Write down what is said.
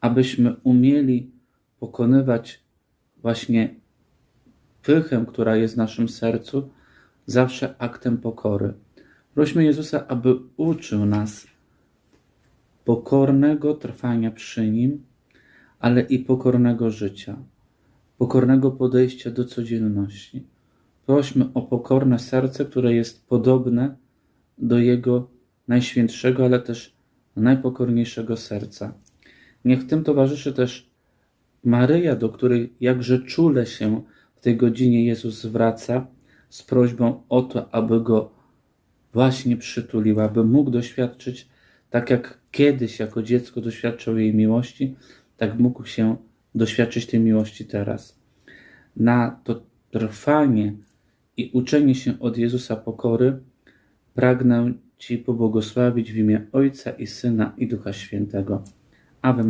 abyśmy umieli pokonywać właśnie pychę, która jest w naszym sercu, zawsze aktem pokory. Prośmy Jezusa, aby uczył nas pokornego trwania przy Nim, ale i pokornego życia, pokornego podejścia do codzienności. Prośmy o pokorne serce, które jest podobne do Jego najświętszego, ale też najpokorniejszego serca. Niech tym towarzyszy też Maryja, do której jakże czule się w tej godzinie Jezus zwraca z prośbą o to, aby go właśnie przytuliła, aby mógł doświadczyć, tak jak kiedyś jako dziecko doświadczał jej miłości, tak mógł się doświadczyć tej miłości teraz. Na to trwanie i uczenie się od Jezusa pokory pragnę Ci pobłogosławić w imię Ojca i Syna i Ducha Świętego. Ave.